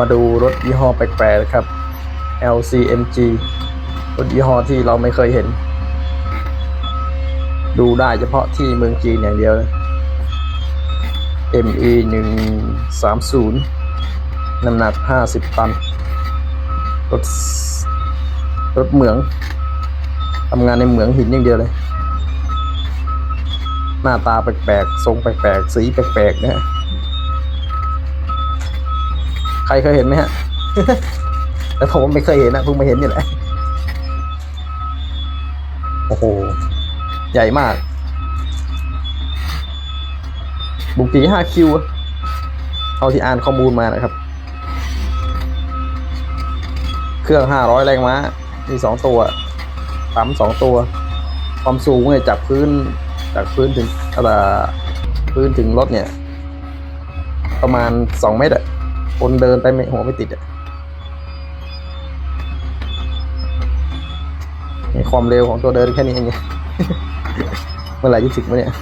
มาดูรถยี่ห้อแปลกๆนะครับ LCMG รถยี่ห้อที่เราไม่เคยเห็น ดูได้เฉพาะที่เมืองจีนอย่างเดียวเลย ME 1 3 0น้ำหนัก 50 ตัน รถ รถเหมือง ทำงานในเหมืองหินอย่างเดียวเลย หน้าตาแปลกๆ ทรงแปลกๆ สีแปลกๆนะ ใครเคยเห็นไหมฮะ แต่ผมไม่เคยเห็นนะเพิ่งมาเห็นนี่แหละ โอ้โห ใหญ่มาก บุกตีห้าคิว เอาที่อ่านข้อมูลมานะครับ เครื่องห้าร้อยแรงม้า มีสองตัวปั๊มสองตัว ความสูงเนี่ยจากพื้น จากพื้นถึงเอ่อพื้นถึงรถเนี่ย ประมาณสองเมตรอะ คนเดินไปไม่หัวไม่ติดอะมีความเร็วของตัวเดินแค่นี้เองเมื่อไหร่จะถึงวะเนี่ย